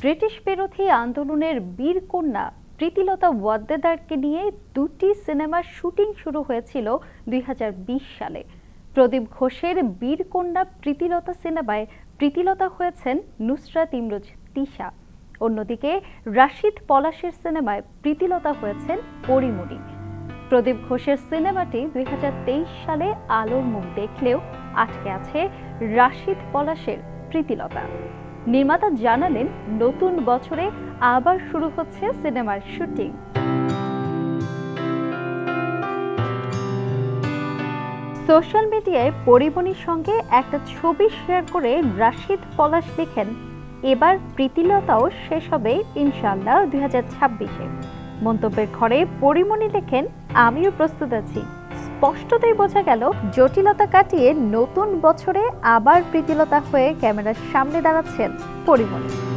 British বিরোধী আন্দোলনের বীর কন্যা প্রীতিলতা ওয়াদ্দেদারকে নিয়ে দুটি সিনেমার শুটিং শুরু হয়েছিল দুই সালে। প্রদীপ ঘোষের বীর কন্যা প্রীতিলতা সিনেমায় প্রীতিলতা হয়েছেন নুসরাত ইমরোজ তিশা। অন্যদিকে রাশিদ পলাশের সিনেমায় প্রীতিলতা হয়েছেন পরিমণি। প্রদীপ ঘোষের সিনেমাটি দুই হাজার তেইশ সালে আলোর মুখ দেখলেও আটকে আছে রাশিদ পলাশের প্রীতিলতা। নির্মাতা জানালেন, নতুন বছরে আবার শুরু হচ্ছে সিনেমার শুটিং। সোশ্যাল মিডিয়ায় পরিমণির সঙ্গে একটা ছবি শেয়ার করে রাশিদ পলাশ লেখেন, এবার প্রীতিলতাও শেষ হবে ইনশাল্লাহ দুই হাজার ছাব্বিশে। মন্তব্যের ঘরে পরিমণি লেখেন, আমিও প্রস্তুত আছি। স্পষ্টতই বোঝা গেল জটিলতা কাটিয়ে নতুন বছরে আবার প্রীতিলতা হয়ে ক্যামেরার সামনে দাঁড়াচ্ছেন পরিমণি